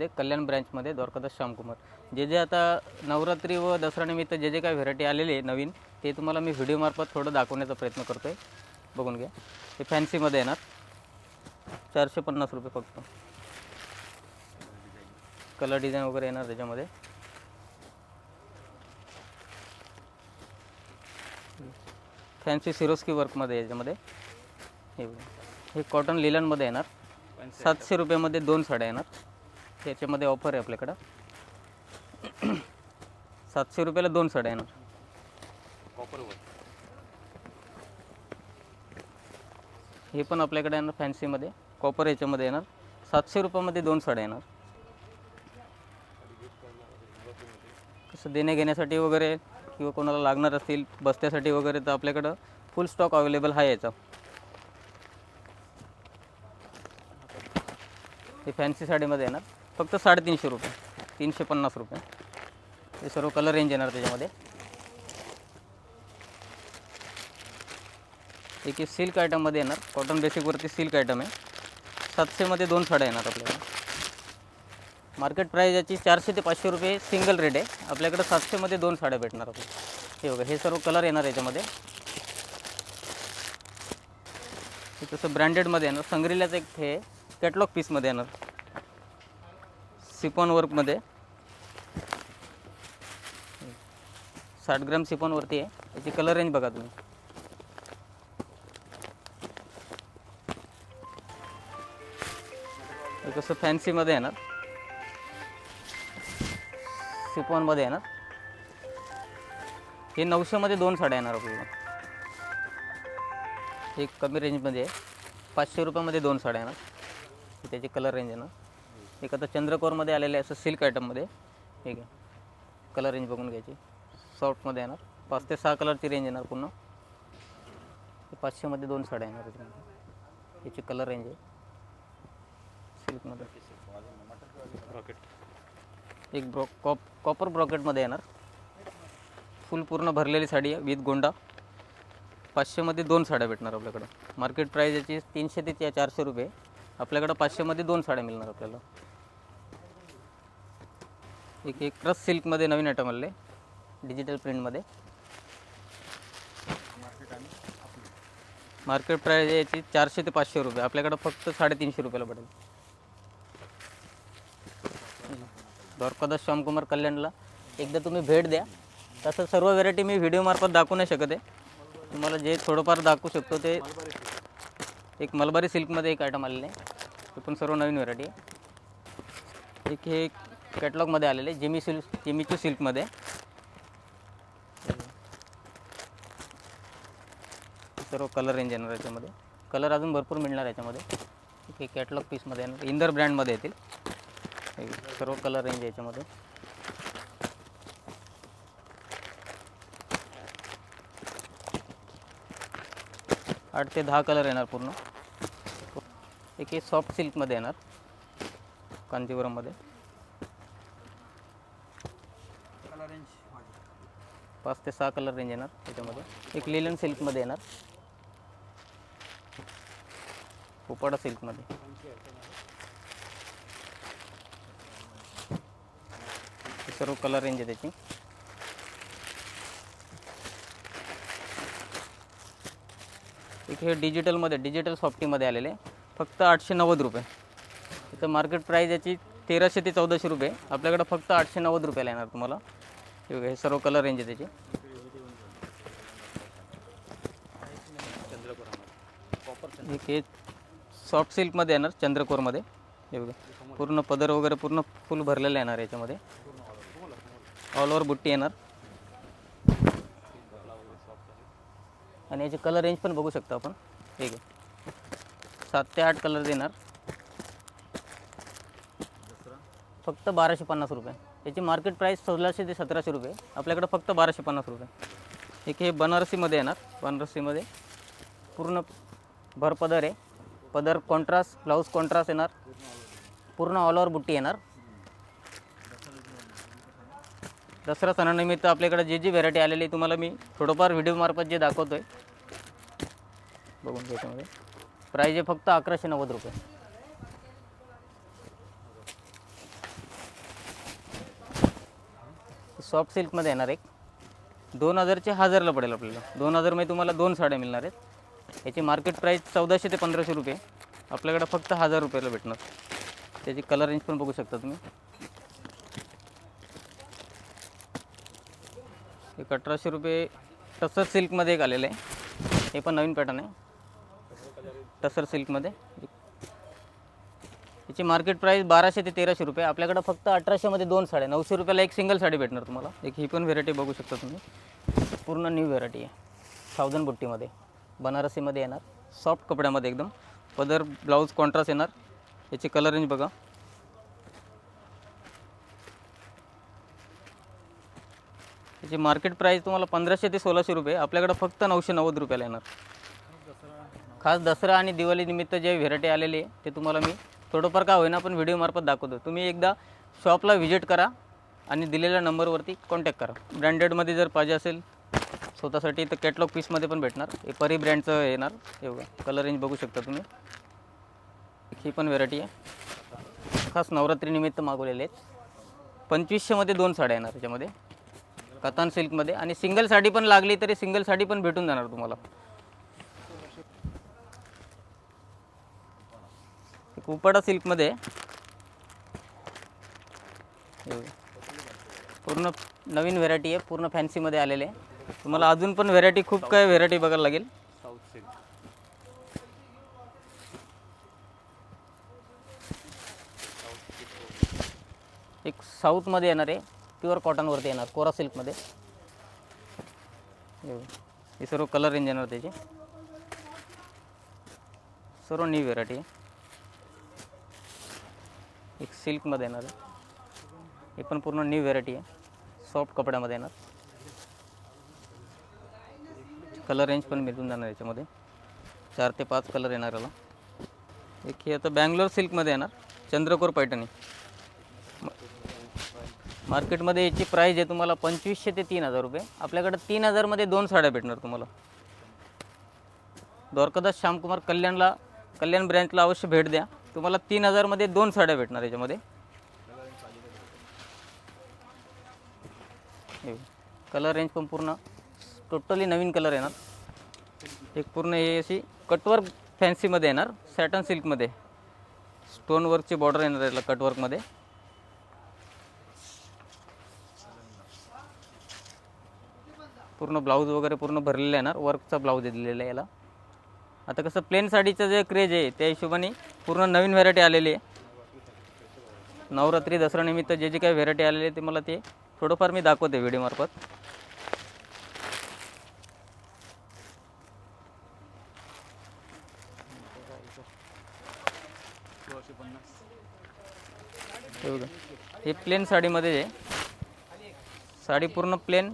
मुंबईमध्ये कल्याण ब्रँचमध्ये द्वारकादास श्यामकुमार. जे जे आता नवरात्री व दसऱ्यानिमित्त जे जे काही व्हेरायटी आलेली आहे नवीन ते तुम्हाला मी व्हिडिओमार्फत थोडं दाखवण्याचा प्रयत्न करतो आहे बघून घ्या. हे फॅन्सीमध्ये येणार. चारशे पन्नास रुपये फक्त. कलर डिझाईन वगैरे येणार त्याच्यामध्ये. फॅन्सी सिरोस्की वर्कमध्ये याच्यामध्ये. हे. हे कॉटन लिलनमध्ये येणार. सातशे रुपयामध्ये दोन साड्या येणार. त्याच्यामध्ये ऑफर आहे आपल्याकडं. सातशे रुपयाला दोन साड्या येणार हे पण आपल्याकडे येणार फॅन्सीमध्ये कॉपर याच्यामध्ये येणार. सातशे रुपयामध्ये दोन साड्या येणार. कसं देणे घेण्यासाठी वगैरे किंवा कोणाला लागणार असतील बसत्यासाठी वगैरे तर आपल्याकडं फुल स्टॉक अवेलेबल आहे याचा. हे फॅन्सी साडीमध्ये येणार. फक्त साडेतीनशे रुपये. तीनशे पन्नास रुपये. हे सर्व कलर रेंज येणार त्याच्यामध्ये. एक सिल्क आयटममध्ये येणार. कॉटन बेसिकवरती सिल्क आयटम आहे. सातशेमध्ये दोन साड्या येणार आपल्याला. मार्केट प्राईज याची चारशे ते पाचशे रुपये सिंगल रेट आहे. आपल्याकडे सातशेमध्ये दोन साड्या भेटणार आपल्याला. हे बघा हे सर्व कलर येणार याच्यामध्ये. हे तसं ब्रँडेडमध्ये येणार. संग्रीलाचं एक हे कॅटलॉग पीसमध्ये येणार. सिपॉन वर्कमध्ये. साठ ग्रॅम सिपॉनवरती आहे. याची कलर रेंज बघा तुम्ही. हे कसं फॅन्सीमध्ये येणार. सिपॉनमध्ये येणार. हे नऊशेमध्ये दोन साड्या येणार आपल्याला. हे कमी रेंजमध्ये आहे. पाचशे रुपयामध्ये दोन साड्या येणार. त्याची कलर रेंज येणार. एक आता चंद्रकोरमध्ये आलेले आहे असं सिल्क आयटममध्ये ठीक आहे. कलर रेंज बघून घ्यायची. सॉफ्टमध्ये येणार. पाच ते सहा कलरची रेंज येणार पूर्ण. पाचशेमध्ये दोन साड्या येणार त्याच्यामध्ये याची कलर रेंज आहे. सिल्कमध्ये एक ब्रॉ कॉप कॉपर ब्रॉकेटमध्ये येणार. फुल पूर्ण भरलेली साडी आहे विथ गोंडा. पाचशेमध्ये दोन साड्या भेटणार आपल्याकडं. मार्केट प्राईज याची तीनशे ते चारशे रुपये. आपल्याकडं पाचशेमध्ये दोन साड्या मिळणार आपल्याला. एक एक क्रस सिल्कमध्ये नवीन आयटम आले डिजिटल प्रिंटमध्ये मार्केट प्राईज याची चारशे ते पाचशे रुपये. आपल्याकडं फक्त साडेतीनशे रुपयाला पडेल. द्वारकादास श्यामकुमार कल्याणला एकदा तुम्ही भेट द्या. तसं सर्व व्हेरायटी मी व्हिडिओमार्फत दाखवू नाही शकत आहे. तुम्हाला जे थोडंफार दाखवू शकतो ते एक मलबारी सिल्कमध्ये एक आयटम आलेलं आहे. ते पण सर्व नवीन व्हेरायटी आहे. एक हे कॅटलॉगमध्ये आलेले Jimmy Jimmy silk Jimmy Choo सिल्कमध्ये. सर्व कलर रेंज येणार याच्यामध्ये. कलर अजून भरपूर मिळणार याच्यामध्ये. हे कॅटलॉग पीसमध्ये येणार. इंदर ब्रँडमध्ये येतील. सर्व कलर रेंज आहे याच्यामध्ये. आठ ते दहा कलर येणार पूर्ण. एक हे सॉफ्ट सिल्कमध्ये येणार. कांजीवरममध्ये. पाच ते सहा कलर रेंज येणार त्याच्यामध्ये. एक लिलन सिल्कमध्ये येणार. पोपाडा सिल्कमध्ये सर्व कलर रेंज आहे त्याची. एक हे डिजिटलमध्ये डिजिटल सॉफ्टीमध्ये आलेले. फक्त आठशे नव्वद रुपये. इथं मार्केट प्राईज याची तेराशे ते चौदाशे रुपये. आपल्याकडं फक्त आठशे नव्वद रुपयाला येणार तुम्हाला. हे हे सर्व कलर रेंज आहे त्याची. एक हे सॉफ्ट सिल्कमध्ये येणार चंद्रकोरमध्ये हे बघा पूर्ण पदर वगैरे पूर्ण फुल भरलेलं येणार याच्यामध्ये. ऑल ओव्हर बुट्टी येणार. आणि याची कलर रेंज पण बघू शकतो आपण. ठीक आहे सात ते आठ कलर देणार. फक्त बाराशे पन्नास रुपये. याची मार्केट प्राईस सोळाशे ते सतराशे रुपये. आपल्याकडे फक्त बाराशे पन्नास रुपये. एक हे बनारसीमध्ये येणार. बनारसीमध्ये पूर्ण भर पदर आहे. पदर कॉन्ट्रास्ट ब्लाऊज कॉन्ट्रास्ट येणार. पूर्ण ऑल ओव्हर बुट्टी येणार. दसरा सणानिमित्त आपल्याकडे जे जी व्हेरायटी आलेली आहे तुम्हाला मी थोडंफार व्हिडिओमार्फत जे दाखवतो आहे बघून त्याच्यामध्ये प्राईज आहे फक्त अकराशे नव्वद रुपये. सॉफ्ट सिल्कमध्ये येणार एक. दोन हजारचे हजारला पडेल आपल्याला. दोन हजारमध्ये तुम्हाला दोन साड्या मिळणार आहेत. याची मार्केट प्राईस चौदाशे ते पंधराशे रुपये. आपल्याकडे फक्त हजार रुपयाला भेटणार. त्याची कलर रेंज पण बघू शकता तुम्ही. एक अठराशे रुपये टसर सिल्कमध्ये एक आलेलं आहे. हे पण नवीन पॅटर्न आहे. टसर सिल्कमध्ये. याची मार्केट प्राईस बाराशे ते तेराशे रुपये. आपल्याकडं फक्त अठराशेमध्ये दोन साड्या नऊशे रुपयाला एक सिंगल साडी भेटणार तुम्हाला. एक ही पण व्हेरायटी बघू शकता तुम्ही. पूर्ण न्यू व्हेरायटी आहे. थाउजंड बुट्टीमध्ये. बनारसीमध्ये येणार. सॉफ्ट कपड्यामध्ये एकदम. पदर ब्लाऊज कॉन्ट्रास्ट येणार. याची कलर रेंज बघा. याची मार्केट प्राईस तुम्हाला पंधराशे ते सोळाशे रुपये. आपल्याकडं फक्त नऊशे नव्वद रुपयाला येणार. खास दसरा आणि दिवाळीनिमित्त जे व्हेरायटी आलेली आहे ते तुम्हाला मी थोडंफार का होईना आपण व्हिडिओमार्फत दाखवतो. तुम्ही एकदा शॉपला व्हिजिट करा आणि दिलेल्या नंबरवरती कॉन्टॅक्ट करा. ब्रँडेडमध्ये जर पाहिजे असेल स्वतःसाठी तर कॅटलॉग पीसमध्ये पण भेटणार. हे परी ब्रँडचं येणार. एवढं कलर रेंज बघू शकता तुम्ही. ही पण व्हेरायटी आहे. खास नवरात्रीनिमित्त मागवलेले आहेत. पंचवीसशेमध्ये दोन साड्या येणार त्याच्यामध्ये. कतान सिल्कमध्ये आणि सिंगल साडी पण लागली तरी सिंगल साडी पण भेटून जाणार तुम्हाला. एक सिल्कमध्ये. पूर्ण नवीन व्हेरायटी आहे पूर्ण फॅन्सीमध्ये आलेले आहे. तुम्हाला अजून पण व्हेरायटी खूप काय व्हेरायटी बघायला लागेल. एक साऊथमध्ये येणार आहे प्युअर कॉटनवरती येणार कोरा सिल्कमध्ये. हे हे सर्व कलर रेंज येणार त्याचे. सर्व न्यू व्हेरायटी आहे. एक सिल्कमध्ये येणार आहे. हे पण पूर्ण न्यू व्हेरायटी आहे. सॉफ्ट कपड्यामध्ये येणार. कलर रेंज पण मिळून जाणार याच्यामध्ये. चार ते पाच कलर येणार याला. एक हे आता बँगलोर सिल्कमध्ये येणार. चंद्रकोर पैठणी. मार्केटमध्ये याची प्राईज आहे तुम्हाला पंचवीसशे ते तीन हजार रुपये. आपल्याकडे तीन हजारमध्ये दोन साड्या भेटणार तुम्हाला. द्वारकादास श्यामकुमार कल्याणला कल्याण ब्रँचला अवश्य भेट द्या. तुम्हाला तीन हजारमध्ये दोन साड्या भेटणार याच्यामध्ये. कलर रेंज पण पूर्ण टोटली नवीन कलर येणार. एक पूर्ण हे अशी कटवर्क फॅन्सीमध्ये येणार सॅटन सिल्कमध्ये स्टोन वर्कची बॉर्डर येणार याला कटवर्कमध्ये पूर्ण ब्लाऊज वगैरे पूर्ण भरलेलं येणार वर्कचा ब्लाऊज दिलेला आहे याला. आता कसं प्लेन साडीचं जे क्रेज आहे त्या हिशोबाने पूर्ण नवीन व्हेरायटी आलेली आहे. नवरात्री दसऱ्यानिमित्त जे जे काही व्हेरायटी आलेली आहे ते मला ते थोडंफार मी दाखवते व्हिडिओमार्फत हे हे प्लेन साडीमध्ये आहे. साडी पूर्ण प्लेन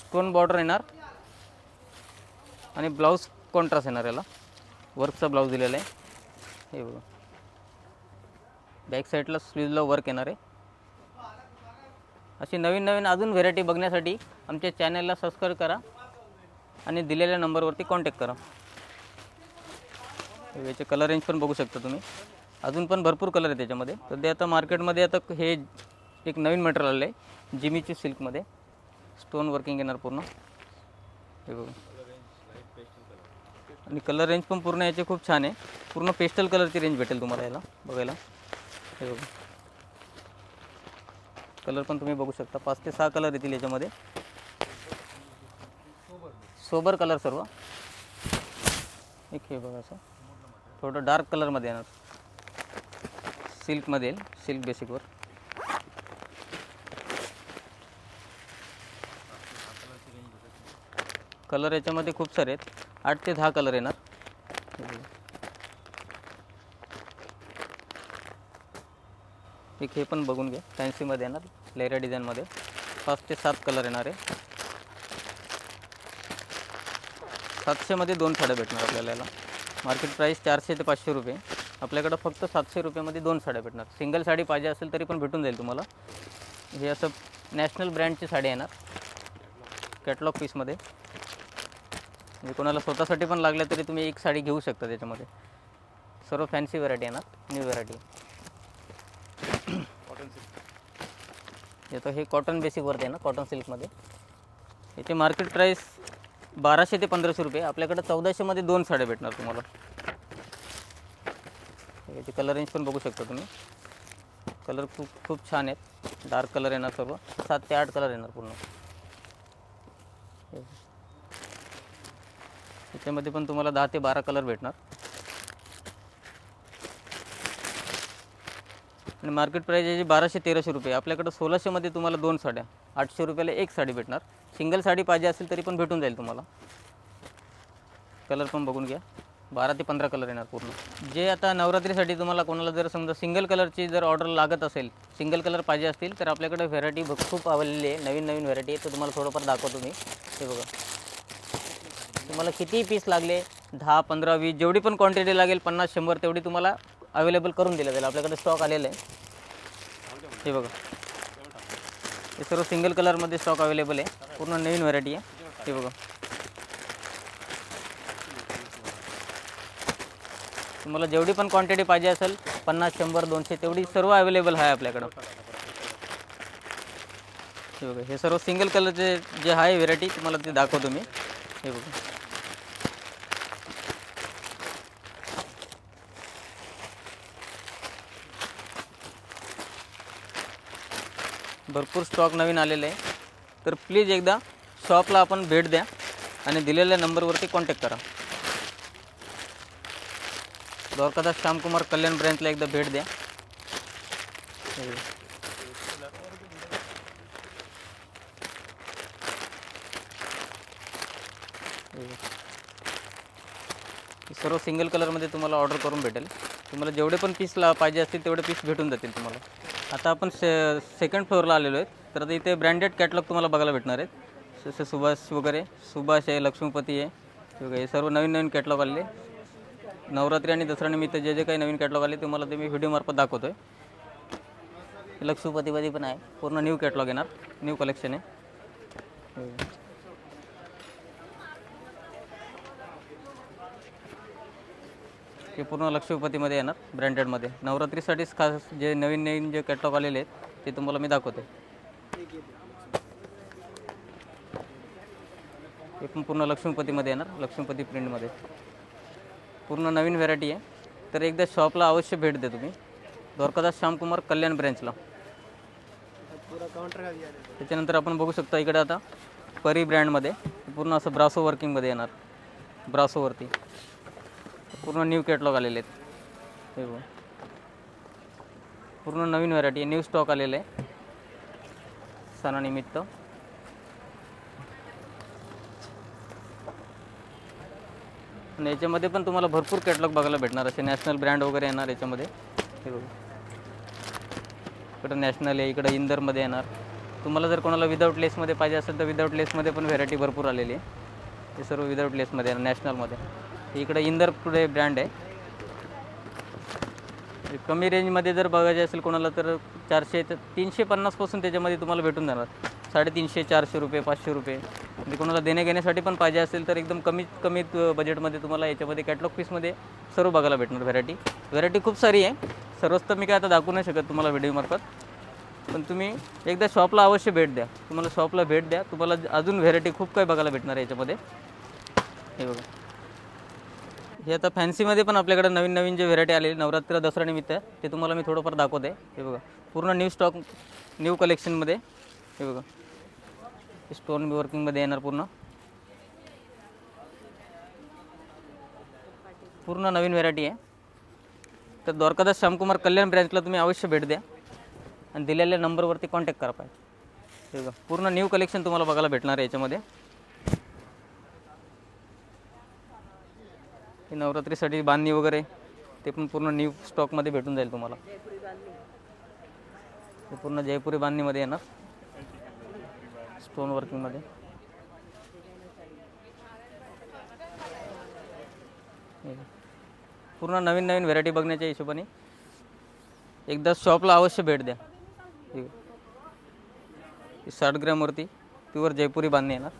स्टोन बॉर्डर येणार. आणि ब्लाऊज कॉन्ट्रास्ट येणार याला. वर्कचा ब्लाऊज दिलेला आहे. हे बघा. बॅक साईडला स्लीवला वर्क येणार आहे. अशी नवीन नवीन अजून व्हेरायटी बघण्यासाठी आमच्या चॅनलला सबस्क्राईब करा आणि दिलेल्या नंबरवरती कॉन्टॅक्ट करा. याचे कलर रेंज पण बघू शकता तुम्ही. अजून पण भरपूर कलर आहे त्याच्यामध्ये. सध्या आता मार्केटमध्ये आता हे एक नवीन मटेरियल आलं आहे जिमीची सिल्कमध्ये स्टोन वर्किंग येणार पूर्ण. हे बघू. आणि कलर रेंज पण पूर्ण याचे खूप छान आहे. पूर्ण पेस्टल कलरची रेंज भेटेल तुम्हाला याला बघायला. हे बघा. कलर पण तुम्ही बघू शकता. पाच ते सहा कलर येतील याच्यामध्ये. सोबर कलर सर्व. एक हे बघा असं. थोडं डार्क कलरमध्ये येणार. सिल्कमध्ये येईल. सिल्क बेसिकवर. कलर याच्यामध्ये खूप सारे आहेत. आठ ते दहा कलर येणार. एक हे पण बघून घ्या. फॅन्सीमध्ये येणार लेरा डिझाईनमध्ये पाच ते सात कलर येणार आहे. सातशेमध्ये दोन साड्या भेटणार आपल्याला याला. मार्केट प्राईस चारशे ते पाचशे रुपये. आपल्याकडं फक्त सातशे रुपयामध्ये दोन साड्या भेटणार. सिंगल साडी पाहिजे असेल तरी पण भेटून जाईल तुम्हाला. हे असं नॅशनल ब्रँडची साडी येणार. कॅटलॉग पीसमध्ये म्हणजे कोणाला स्वतःसाठी पण लागलं तरी तुम्ही एक साडी घेऊ शकता त्याच्यामध्ये. सर्व फॅन्सी व्हरायटी येणार न्यू व्हरायटी येतो हे कॉटन बेसिकवरती आहे ना? कॉटन सिल्कमध्ये याची मार्केट प्राईस बाराशे ते पंधराशे रुपये. आपल्याकडे चौदाशेमध्ये दोन साड्या भेटणार तुम्हाला. याची कलर रेंज पण बघू शकता तुम्ही. कलर खूप खूप छान आहेत. डार्क कलर येणार सर्व. सात ते आठ कलर येणार पूर्ण. त्याच्यामध्ये पण तुम्हाला दहा ते बारा कलर भेटणार. आणि मार्केट प्राईज याची बाराशे तेराशे रुपये. आपल्याकडं सोळाशेमध्ये तुम्हाला दोन साड्या. आठशे रुपयाला एक साडी भेटणार. सिंगल साडी पाहिजे असेल तरी पण भेटून जाईल तुम्हाला. कलर पण बघून घ्या. बारा ते पंधरा कलर येणार पूर्ण. जे आता नवरात्रीसाठी तुम्हाला कोणाला जर समजा सिंगल कलरची जर ऑर्डर लागत असेल सिंगल कलर पाहिजे असतील तर आपल्याकडे व्हेरायटी खूप आवडलेली आहे. नवीन नवीन व्हेरायटी आहे तर तुम्हाला थोडंफार दाखवतो मी. हे बघा. तुम्हाला किती पीस लागले दहा पंधरा वीस जेवढी पण क्वांटिटी लागेल पन्नास शंभर तेवढी तुम्हाला अवेलेबल करून दिलं जाईल. आपल्याकडे स्टॉक आलेला आहे. हे बघा. हे सर्व सिंगल कलरमध्ये स्टॉक अवेलेबल आहे. पूर्ण नवीन व्हरायटी आहे. हे बघा. तुम्हाला जेवढी पण क्वांटिटी पाहिजे असेल पन्नास शंभर दोनशे तेवढी सर्व अवेलेबल आहे आपल्याकडं. हे बघा. हे सर्व सिंगल कलरचे जे आहे व्हेरायटी तुम्हाला ते दाखवतो मी. हे बघा. भरपूर स्टॉक नवीन आलेले आहे. तर प्लीज एकदा शॉपला आपण भेट द्या आणि दिलेल्या नंबरवरती कॉन्टॅक्ट करा. द्वारकादास श्यामकुमार कल्याण ब्रँचला एकदा भेट द्या. सर्व सिंगल कलरमध्ये तुम्हाला ऑर्डर करून भेटेल. तुम्हाला जेवढे पण पीसला पाहिजे असतील तेवढे पीस भेटून जातील तुम्हाला. आता आपण से सेकंड फ्लोअरला आलेलो आहे. तर आता इथे ब्रँडेड कॅटलॉग तुम्हाला बघायला भेटणार आहेत. जसे सुभाष वगैरे. सुभाष आहे लक्ष्मीपती आहे. हे हे सर्व नवीन नवीन कॅटलॉग आलेले नवरात्री आणि दसऱ्यानिमित्त जे जे काही नवीन कॅटलॉग आले ते तुम्हाला ते मी व्हिडिओमार्फत दाखवतो आहे लक्ष्मीपतीपती पण आहे. पूर्ण न्यू कॅटलॉग येणार. न्यू कलेक्शन आहे. हे पूर्ण लक्ष्मीपतीमध्ये येणार ब्रँडेडमध्ये. नवरात्रीसाठीच खास जे नवीन नवीन जे कॅटलॉग आलेले आहेत ते तुम्हाला मी दाखवते. हे पण पूर्ण लक्ष्मीपतीमध्ये येणार लक्ष्मीपती प्रिंटमध्ये. पूर्ण नवीन व्हेरायटी आहे. तर एकदा शॉपला अवश्य भेट द्या तुम्ही. द्वारकादास श्यामकुमार कल्याण ब्रँचला त्याच्यानंतर आपण बघू शकता इकडे आता परी ब्रँडमध्ये. पूर्ण असं ब्रासो वर्किंगमध्ये येणार. ब्रासोवरती पूर्ण न्यू कॅटलॉग आलेले आहेत. हे बघ. पूर्ण नवीन व्हरायटी न्यू स्टॉक आलेलं आहे. सणानिमित्त आणि याच्यामध्ये पण तुम्हाला भरपूर कॅटलॉग बघायला भेटणार. असे नॅशनल ब्रँड वगैरे येणार याच्यामध्ये. हे बघू. इकडं नॅशनल आहे इकडं इंदरमध्ये येणार. तुम्हाला जर कोणाला विदाऊट लेसमध्ये पाहिजे असेल तर विदाऊट लेसमध्ये पण व्हेरायटी भरपूर आलेली आहे. हे सर्व विदाऊट लेसमध्ये येणार नॅशनलमध्ये इकडं इंदर पुढे ब्रँड आहे. कमी रेंजमध्ये जर बघायचे असेल कोणाला तर चारशे तर तीनशे पन्नासपासून त्याच्यामध्ये तुम्हाला भेटून जाणार. साडेतीनशे चारशे रुपये पाचशे रुपये. म्हणजे कोणाला देण्याघेण्यासाठी पण पाहिजे असेल तर एकदम कमीत कमी बजेटमध्ये तुम्हाला याच्यामध्ये कॅटलॉग पीसमध्ये सर्व बघायला भेटणार व्हरायटी व्हरायटी खूप सारी आहे. सर्वच तर मी काय आता दाखवू नाही शकत तुम्हाला व्हिडिओमार्फत पण तुम्ही एकदा शॉपला अवश्य भेट द्या. तुम्हाला शॉपला भेट द्या. तुम्हाला अजून व्हेरायटी खूप काही बघायला भेटणार आहे याच्यामध्ये. हे बघा. हे आता फॅन्सीमध्ये पण आपल्याकडे नवीन नवीन जे व्हेरायटी आलेली नवरात्र दसऱ्यानिमित्त ते तुम्हाला मी थोडंफार दाखवते. हे बघा पूर्ण न्यू स्टॉक न्यू कलेक्शनमध्ये हे बघा. स्टोन वर्किंगमध्ये येणार पूर्ण. पूर्ण नवीन व्हेरायटी आहे. तर द्वारकादास श्यामकुमार कल्याण ब्रँचला तुम्ही अवश्य भेट द्या. आणि दिलेल्या नंबरवरती कॉन्टॅक्ट करा पाहिजे हे बघा पूर्ण न्यू कलेक्शन तुम्हाला बघायला भेटणार आहे याच्यामध्ये. ही नवरात्रीसाठी बांधणी वगैरे ते पण पूर्ण न्यू स्टॉकमध्ये भेटून जाईल तुम्हाला. ते पूर्ण जयपुरी बांधणीमध्ये येणार. स्टोन वर्किंगमध्ये पूर्ण नवीन नवीन व्हेरायटी बघण्याच्या हिशोबाने एकदा शॉपला अवश्य भेट द्या. साठ ग्रॅमवरती प्युअर जयपुरी बांधणी येणार.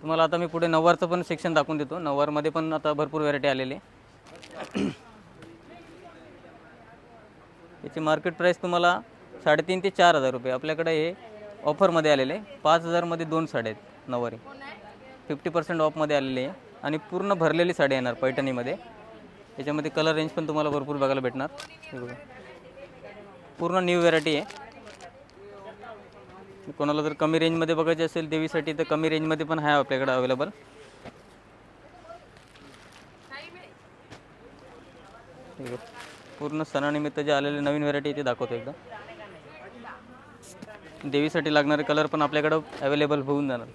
तुम्हाला आता मी पुढे नऊवारचं पण सेक्शन दाखवून देतो. नऊवारमध्ये पण आता भरपूर व्हेरायटी आलेली आहे. याची मार्केट प्राईस तुम्हाला साडेतीन ते चार हजार रुपये. आपल्याकडे हे ऑफरमध्ये आलेले आहे. पाच हजारमध्ये दोन साड्या आहेत नऊवारी. फिफ्टी पर्सेंट ऑफमध्ये आलेली आहे. आणि पूर्ण भरलेली साडी येणार पैठणीमध्ये. याच्यामध्ये कलर रेंज पण तुम्हाला भरपूर बघायला भेटणार. पूर्ण न्यू व्हेरायटी आहे. कोणाला जर कमी रेंजमध्ये बघायची असेल देवीसाठी तर कमी रेंजमध्ये पण आहे आपल्याकडे अवेलेबल पूर्ण सणानिमित्त जे आलेले नवीन व्हरायटी ते दाखवतो एकदा. देवीसाठी लागणारे कलर पण आपल्याकडं अवेलेबल होऊन जाणार.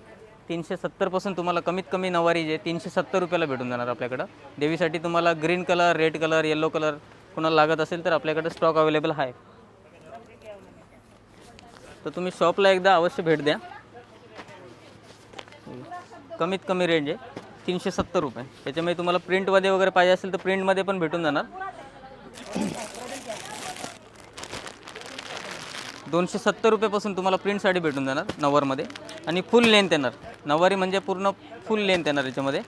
तीनशे सत्तरपासून तुम्हाला कमीत कमी नवारी जे तीनशे सत्तर रुपयाला भेटून जाणार आपल्याकडं. देवीसाठी तुम्हाला green colour red colour yellow colour कोणाला लागत असेल तर आपल्याकडं स्टॉक अवेलेबल आहे. तर तुम्ही शॉपला एकदा अवश्य भेट द्या. कमीत कमी रेंज आहे. तीनशे सत्तर रुपये. त्याच्यामुळे तुम्हाला प्रिंटमध्ये वगैरे पाहिजे असेल तर प्रिंटमध्ये पण भेटून जाणार. दोनशे सत्तर रुपयापासून तुम्हाला प्रिंट साडी भेटून जाणार नववारमध्ये आणि फुल लेंथ येणार. नववारी म्हणजे पूर्ण फुल लेंथ येणार याच्यामध्ये.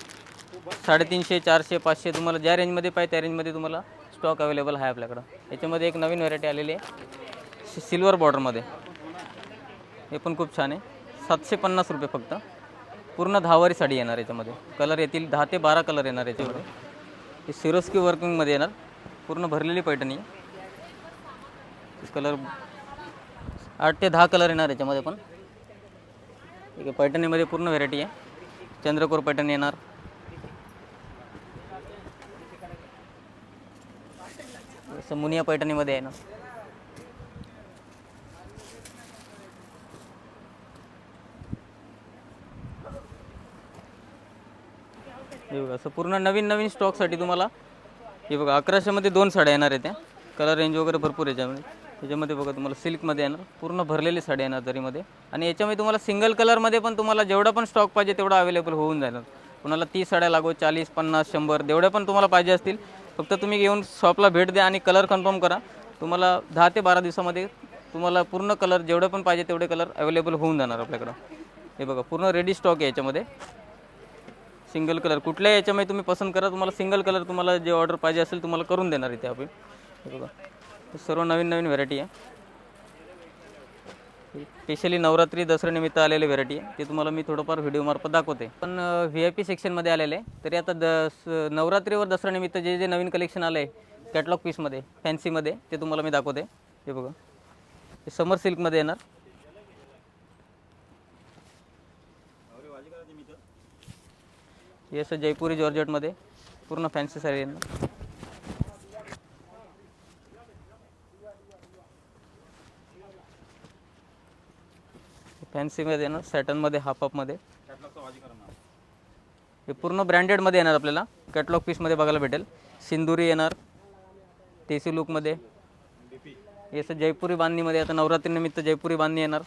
साडेतीनशे चारशे पाचशे तुम्हाला ज्या रेंजमध्ये पाहिजे त्या रेंजमध्ये तुम्हाला स्टॉक अवेलेबल आहे आपल्याकडं. याच्यामध्ये एक नवीन व्हरायटी आलेली आहे. सिल्वर बॉर्डरमध्ये हे पण खूप छान आहे. सातशे पन्नास रुपये फक्त. पूर्ण दहावारी साडी येणार याच्यामध्ये. कलर येतील दहा ते बारा कलर येणार याच्यामध्ये. हे सिरोस्की वर्किंगमध्ये येणार. पूर्ण भरलेली पैठणी. कलर आठ ते दहा कलर येणार याच्यामध्ये पण. ठीक आहे पैठणीमध्ये पूर्ण व्हेरायटी आहे. चंद्रकोर पैठणी येणार. जसं मुनिया पैठणीमध्ये आहे हे बघा असं पूर्ण नवीन नवीन स्टॉकसाठी तुम्हाला हे बघा अकराशेमध्ये दोन साड्या येणार आहेत त्या. कलर रेंज वगैरे भरपूर याच्यामध्ये. त्याच्यामध्ये बघा तुम्हाला सिल्कमध्ये येणार पूर्ण भरलेली साडी येणार जरीमध्ये आणि याच्यामध्ये तुम्हाला सिंगल कलरमध्ये पण तुम्हाला जेवढा पण स्टॉक पाहिजे तेवढा अवेलेबल होऊन जाणार. कुणाला तीस साड्या लागो चाळीस पन्नास शंभर जेवढ्या पण तुम्हाला पाहिजे असतील फक्त तुम्ही येऊन शॉपला भेट द्या आणि कलर कन्फर्म करा. तुम्हाला दहा ते बारा दिवसामध्ये तुम्हाला पूर्ण कलर जेवढे पण पाहिजे तेवढे कलर अवेलेबल होऊन जाणार आपल्याकडं. हे बघा पूर्ण रेडी स्टॉक आहे याच्यामध्ये. सिंगल कलर कुठल्याही याच्यामध्ये तुम्ही पसंत करा तुम्हाला सिंगल कलर तुम्हाला जे ऑर्डर पाहिजे असेल तुम्हाला करून देणार इथे आपण बघा. सर्व नवीन नवीन व्हेरायटी आहे. स्पेशली नवरात्री दसऱ्यानिमित्त आलेली व्हेरायटी आहे. ते तुम्हाला मी थोडंफार व्हिडिओमार्फत दाखवते. पण व्ही आय पी सेक्शनमध्ये आलेले आहे. तरी आता दस नवरात्रीवर दसऱ्यानिमित्त जे जे नवीन कलेक्शन आलं आहे कॅटलॉग पीसमध्ये फॅन्सीमध्ये ते तुम्हाला मी दाखवते. हे बघा. ते समर सिल्कमध्ये येणार. हे असं जयपुरी जॉर्जेटमध्ये. पूर्ण फॅन्सी साडी येणार फॅन्सीमध्ये येणार सॅटनमध्ये हाफ हाफमध्ये हे पूर्ण ब्रँडेडमध्ये येणार आपल्याला. कॅटलॉग पीसमध्ये बघायला भेटेल. सिंदुरी येणार. देसी लुकमध्ये हे असं जयपुरी बांधणीमध्ये आता नवरात्रीनिमित्त जयपुरी बांधणी येणार.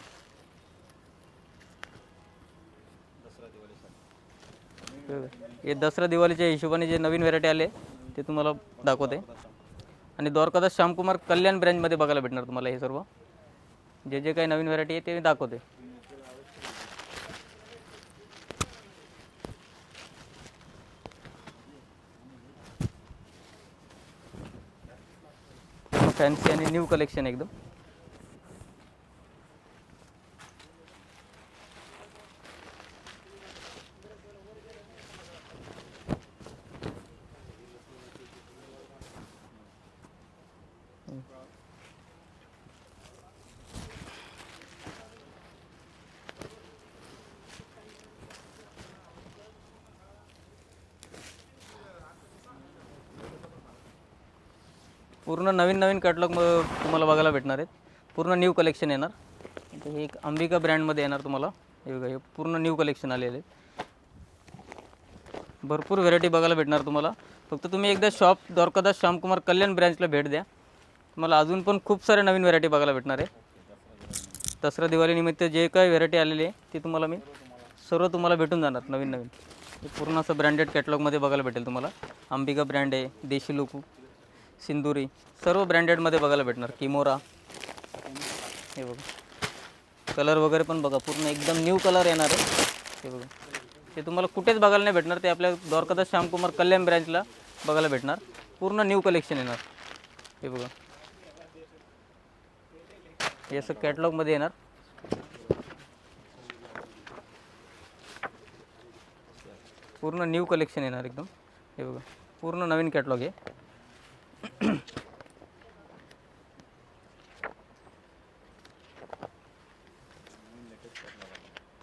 हे दसरा दिवाळीच्या हिशोबाने जे नवीन व्हेरायटी आले ते तुम्हाला दाखवते. आणि द्वारकादास श्यामकुमार कल्याण ब्रँचमध्ये बघायला भेटणार तुम्हाला हे सर्व. जे जे काही नवीन व्हेरायटी आहे ते मी दाखवते. फॅन्सी आणि न्यू कलेक्शन एकदम. पूर्ण नवीन नवीन कॅटलॉग तुम्हाला बघायला भेटणार आहेत. पूर्ण न्यू कलेक्शन येणार. हे एक अंबिका ब्रँडमध्ये येणार तुम्हाला. हे बघा हे पूर्ण न्यू कलेक्शन आलेले आहे भरपूर व्हेरायटी बघायला भेटणार तुम्हाला. फक्त तुम्ही एकदा शॉप द्वारकादास श्यामकुमार कल्याण ब्रँचला भेट द्या. तुम्हाला अजून पण खूप सारे नवीन व्हेरायटी बघायला भेटणार आहे दसरा दिवाळीनिमित्त जे काही व्हेरायटी आलेली आहे ती तुम्हाला मी सर्व तुम्हाला भेटून जाणार नवीन नवीन. पूर्ण असं ब्रँडेड कॅटलॉगमध्ये बघायला भेटेल तुम्हाला. अंबिका ब्रँड आहे देशी लोकू. सिंदुरी. सर्व ब्रँडेडमध्ये बघायला भेटणार. किमोरा. हे बघा. कलर वगैरे पण बघा. पूर्ण एकदम न्यू कलर येणार आहे. हे बघा. ते तुम्हाला कुठेच बघायला नाही भेटणार. ते आपल्या द्वारकादास श्यामकुमार कल्याण ब्रँचला बघायला भेटणार. पूर्ण न्यू कलेक्शन येणार. हे बघा. हे असं कॅटलॉगमध्ये येणार. पूर्ण न्यू कलेक्शन येणार एकदम. हे बघा. पूर्ण नवीन कॅटलॉग आहे.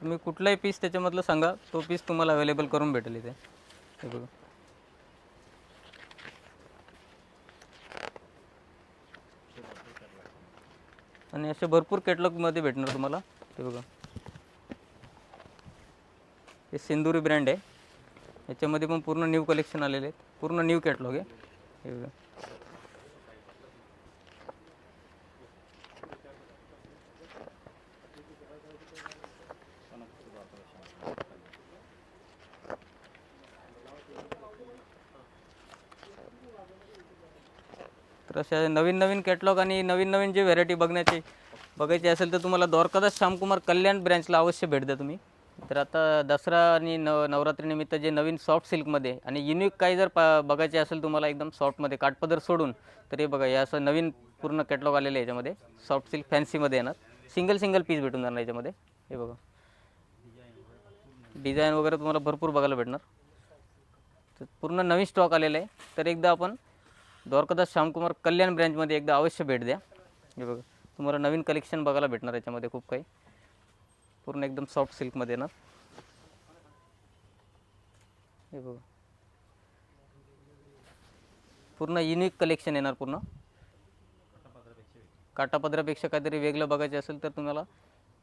तुम्ही कुठलाही पीस त्याच्यामधलं सांगा. तो पीस तुम्हाला अवेलेबल करून भेटेल इथे. हे बघा. आणि असे भरपूर कॅटलॉगमध्ये भेटणार तुम्हाला. हे बघा. हे सिंदुरी ब्रँड आहे. याच्यामध्ये पण पूर्ण न्यू कलेक्शन आलेले आहेत. पूर्ण न्यू कॅटलॉग आहे. हे बघा. तसे नवीन नवीन कॅटलॉग आणि नवीन नवीन जे व्हेरायटी बघण्याची बघायची असेल तर तुम्हाला द्वारकादास श्यामकुमार कल्याण ब्रँचला अवश्य भेट द्या तुम्ही. तर आता दसरा आणि नव नवरात्रीनिमित्त जे नवीन सॉफ्ट सिल्कमध्ये आणि युनिक काही जर पा बघायचे असेल तुम्हाला एकदम सॉफ्टमध्ये काठपदर सोडून तर हे बघा हे असं नवीन पूर्ण कॅटलॉग आलेलं आहे याच्यामध्ये सॉफ्ट सिल्क फॅन्सीमध्ये येणार. सिंगल सिंगल पीस भेटून जाणार याच्यामध्ये. हे बघा. डिझाईन वगैरे तुम्हाला भरपूर बघायला भेटणार. तर पूर्ण नवीन स्टॉक आलेला आहे. तर एकदा आपण द्वारकादास श्यामकुमार कल्याण ब्रँचमध्ये एकदा अवश्य भेट द्या. हे बघा तुम्हाला नवीन कलेक्शन बघायला भेटणार याच्यामध्ये खूप काही. पूर्ण एकदम सॉफ्ट सिल्कमध्ये येणार. हे बघा. पूर्ण युनिक कलेक्शन येणार पूर्ण. काटापदरापेक्षा काहीतरी वेगळं बघायचं असेल तर तुम्हाला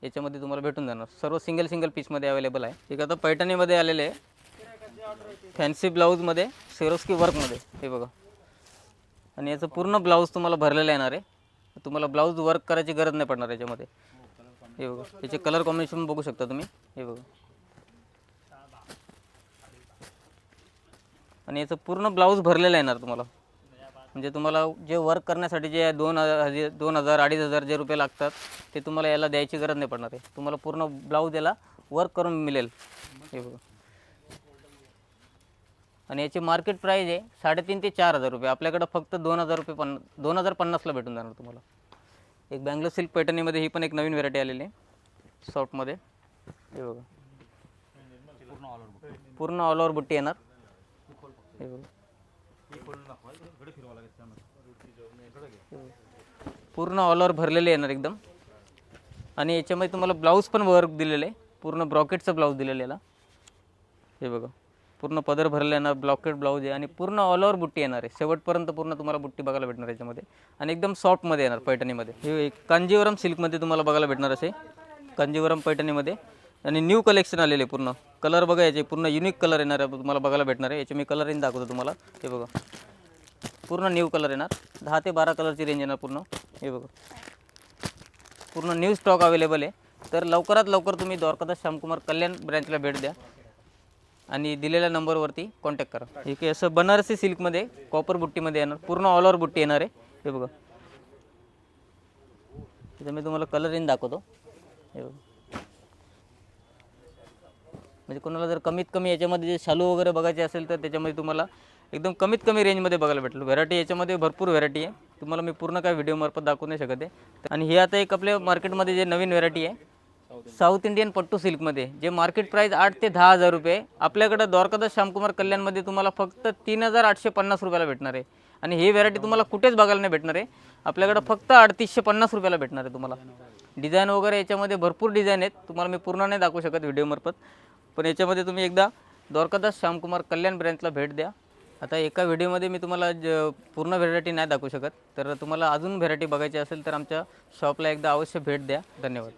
याच्यामध्ये तुम्हाला भेटून जाणार. सर्व सिंगल सिंगल पीसमध्ये अवेलेबल आहे. एक आता पैठणीमध्ये आलेले आहे. फॅन्सी ब्लाऊजमध्ये सेरोस्की वर्कमध्ये हे बघा. आणि याचं पूर्ण ब्लाऊज तुम्हाला भरलेलं येणार आहे. तुम्हाला ब्लाऊज वर्क करायची गरज नाही पडणार याच्यामध्ये. हे बघा याचे कलर कॉम्बिनेशन बघू शकता तुम्ही. हे बघा. आणि याचं पूर्ण ब्लाऊज भरलेलं येणार तुम्हाला. म्हणजे तुम्हाला जे वर्क करण्यासाठी जे दोन हजार दोन हजार अडीच हजार जे रुपये लागतात ते तुम्हाला याला द्यायची गरज नाही पडणार आहे. तुम्हाला पूर्ण ब्लाऊज याला वर्क करून मिळेल. हे बघा. आणि याची मार्केट प्राईज आहे साडेतीन ते चार हजार रुपये. आपल्याकडं फक्त दोन हजार रुपये पन्ना दोन हजार पन्नासला भेटून जाणार तुम्हाला. एक बँगलोर सिल्क पैठणीमध्ये ही पण एक नवीन व्हेरायटी आलेली आहे. सॉफ्टमध्ये हे बघा. पूर्ण ऑल ओव्हर बुट्टी येणार. हे बघा. पूर्ण ऑल ओव्हर भरलेले येणार एकदम. आणि याच्यामध्ये तुम्हाला ब्लाऊज पण वर्क दिलेलं आहे. पूर्ण ब्रॉकेटचं ब्लाऊज दिलेलं याला. हे बघा. पूर्ण पदर भरले येणार ब्लॉकेट ब्लाऊज आहे आणि पूर्ण ऑल ओव्हर बुट्टी येणार आहे. शेवटपर्यंत पूर्ण तुम्हाला बुट्टी बघायला भेटणार याच्यामध्ये. आणि एकदम सॉफ्टमध्ये येणार पैठणीमध्ये. हे एक कांजीवरम सिल्कमध्ये तुम्हाला बघायला भेटणार असे. कांजीवरम पैठणीमध्ये. आणि न्यू कलेक्शन आलेले पूर्ण. कलर बघा याचे पूर्ण युनिक कलर येणार आहे तुम्हाला बघायला भेटणार आहे. याचे मी कलर दाखवतो तुम्हाला. हे बघा. पूर्ण न्यू कलर येणार. दहा ते बारा कलरची रेंज येणार पूर्ण. हे बघा. पूर्ण न्यू स्टॉक अवेलेबल आहे. तर लवकरात लवकर तुम्ही द्वारकादास श्यामकुमार कल्याण ब्रँचला भेट द्या. आणि दिलेल्या नंबरवरती कॉन्टॅक्ट करा. ठीक आहे असं बनारसी सिल्कमध्ये कॉपर बुट्टीमध्ये येणार पूर्ण ऑल ओव्हर बुट्टी येणार आहे. हे बघा. तिथं मी तुम्हाला कलर इन दाखवतो. हे बघा. म्हणजे कोणाला जर कमीत कमी याच्यामध्ये जे शालू वगैरे बघायचे असेल तर त्याच्यामध्ये तुम्हाला एकदम कमीत कमी रेंजमध्ये बघायला भेटेल. व्हरायटी याच्यामध्ये भरपूर व्हरायटी आहे. तुम्हाला मी पूर्ण काय व्हिडिओमार्फत दाखवू नाही शकत आहे. आणि हे आता एक आपल्या मार्केटमध्ये जे नवीन व्हरायटी आहे साऊथ इंडियन पट्टू सिल्कमध्ये जे मार्केट प्राईस आठ ते दहा हजार रुपये आपल्याकडं द्वारकादास श्यामकुमार कल्याणमध्ये तुम्हाला फक्त तीन हजार आठशे पन्नास रुपयाला भेटणार आहे. आणि ही व्हरायटी तुम्हाला कुठेच बघायला नाही भेटणार आहे. आपल्याकडं फक्त अडतीसशे पन्नास रुपयाला भेटणार आहे तुम्हाला. डिझाईन वगैरे याच्यामध्ये भरपूर डिझाईन आहेत. तुम्हाला मी पूर्ण नाही दाखवू शकत व्हिडिओमार्फत पण याच्यामध्ये तुम्ही एकदा द्वारकादास श्यामकुमार कल्याण ब्रँचला भेट द्या. आता एका व्हिडिओमध्ये मी तुम्हाला ज पूर्ण व्हेरायटी नाही दाखवू शकत. तर तुम्हाला अजून व्हेरायटी बघायची असेल तर आमच्या शॉपला एकदा अवश्य भेट द्या. धन्यवाद.